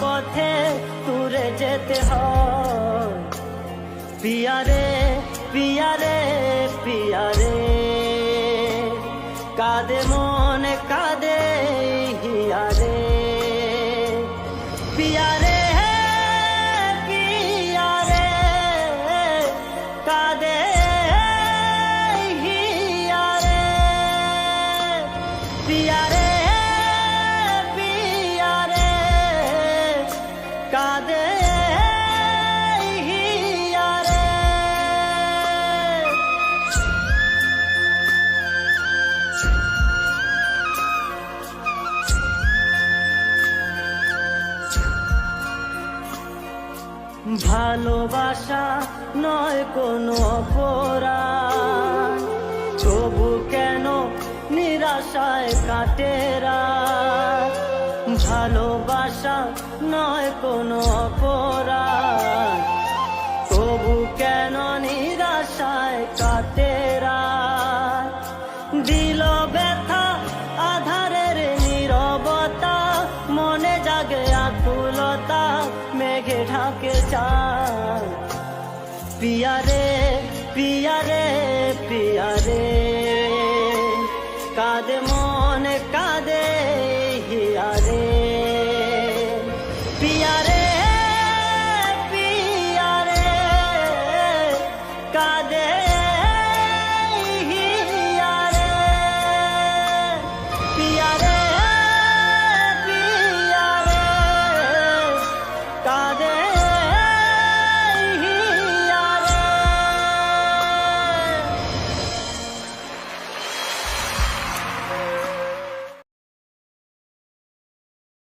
পথে তুরে যেতে হয়। পিয়ারে পিয়ারে পিয়ারে। কাদে মনে ভালোবাসা নয় কোনো অপরাধ তবু কেন নিরাশায় কাটে রাত ভালোবাসা নয় কোনো অপরাধ। তবু কেন নিরাশায় কাটে রাত? দিল ব্যথা, আধারের নিরবতা, মনে জাগে আকুলতা, মেঘে ঢাকে চায় পিয়ারে পিয়ারে পিয়ারে কাদে राधे